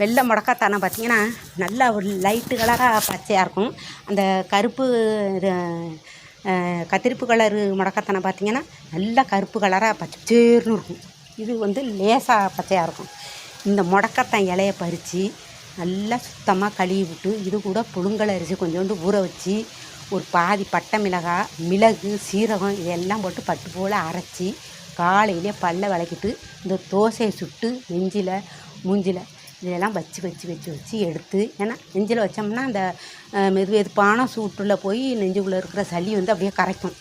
வெள்ளை முடக்காத்தானம் பார்த்தீங்கன்னா நல்லா ஒரு லைட்டு கலராக பச்சையாக இருக்கும். அந்த கருப்பு இது கத்திரிப்பு கலரு முடக்காத்தானை பார்த்தீங்கன்னா நல்லா கருப்பு கலராக பச்சேர்னு இருக்கும். இது வந்து லேசாக பச்சையாக இருக்கும். இந்த முடக்கத்தான் இலையை பறித்து நல்லா சுத்தமாக கழுவி விட்டு இது கூட புழுங்கல் அரிசி கொஞ்சோண்டு ஊற வச்சு ஒரு பாதி பட்டை மிளகாய் மிளகு சீரகம் இதெல்லாம் போட்டு பட்டு போல் அரைச்சி காலையிலே பல்ல விளக்கிட்டு இந்த தோசையை சுட்டு நெஞ்சில் மூஞ்சில் இதெல்லாம் வச்சு வச்சு வச்சு வச்சு எடுத்து ஏன்னா நெஞ்சில் வச்சோம்னா அந்த மெது வெதுப்பான சூட்டில் போய் நெஞ்சுக்குள்ளே இருக்கிற சளி வந்து அப்படியே கரைக்கும்.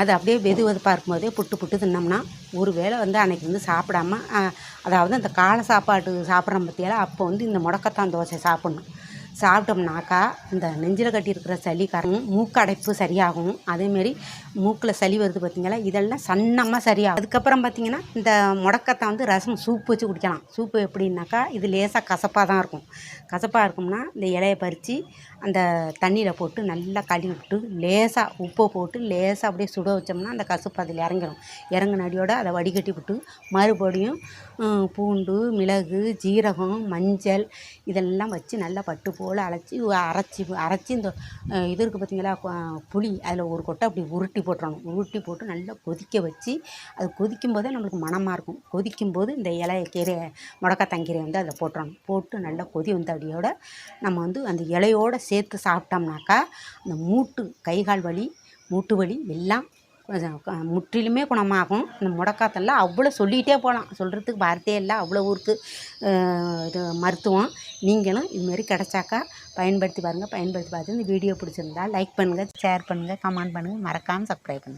அது அப்படியே வெது வெதுப்பாக இருக்கும்போதே புட்டு புட்டு தின்னோம்னா ஒரு வேளை வந்து அன்றைக்கி வந்து சாப்பிடாம அதாவது அந்த காலை சாப்பாடு சாப்பிட்ற பற்றியால் அப்போ வந்து இந்த முடக்கத்தான் தோசை சாப்பிட்ணும். சாப்பிட்டோம்னாக்கா இந்த நெஞ்சில் கட்டியிருக்கிற சளி கரையும் மூக்கடைப்பு சரியாகும். அதேமாரி மூக்கில் சளி வருது பார்த்தீங்களா? இதெல்லாம் சன்னமாக சரியாகும். அதுக்கப்புறம் பார்த்திங்கன்னா இந்த முடக்கத்தை வந்து ரசம் சூப் வச்சு குடிக்கலாம். சூப்பு எப்படின்னாக்கா இது லேசாக கசப்பாக தான் இருக்கும். கசப்பாக இருக்கும்னா இந்த இலையை பறித்து அந்த தண்ணியில் போட்டு நல்லா கழுவி விட்டு லேசாக உப்பை போட்டு லேசாக அப்படியே சுட வச்சோம்னா அந்த கசப்பு அதில் இறங்கிடும் இறங்கின அதை வடிகட்டி விட்டு மறுபடியும் பூண்டு மிளகு ஜீரகம் மஞ்சள் இதெல்லாம் வச்சு நல்லா பட்டு போல் அழைச்சி அரைச்சி அரைச்சி இந்த இது இருக்குது பார்த்தீங்களா புளி அதில் ஒரு கொட்டை அப்படி உருட்டி போட்டுறணும். உருட்டி போட்டு நல்லா கொதிக்க வச்சு அது கொதிக்கும் போதே நம்மளுக்கு மனமாக இருக்கும். கொதிக்கும் போது இந்த இலைய கீரை முடக்கத்தங்கீரை வந்து அதில் போட்டுறணும். போட்டு நல்லா கொதி வந்து அப்படியோட நம்ம வந்து அந்த இலையோடு சேர்த்து சாப்பிட்டோம்னாக்கா அந்த மூட்டு கை கால் வலி மூட்டு வலி எல்லாம் முற்றிலுமே குணமாகும். இந்த முடக்காத்தெல்லாம் அவ்வளோ சொல்லிகிட்டே போகலாம் சொல்கிறதுக்கு வார்த்தையே இல்லை. அவ்வளோ ஊருக்கு இது மருத்துவம். நீங்களும் இதுமாரி கிடச்சாக்கா பயன்படுத்தி பாருங்கள் பயன்படுத்தி பார்த்து இந்த வீடியோ பிடிச்சிருந்தா லைக் பண்ணுங்கள் ஷேர் பண்ணுங்கள் கமெண்ட் பண்ணுங்கள் மறக்காமல் சப்ஸ்கிரைப் பண்ணுங்கள்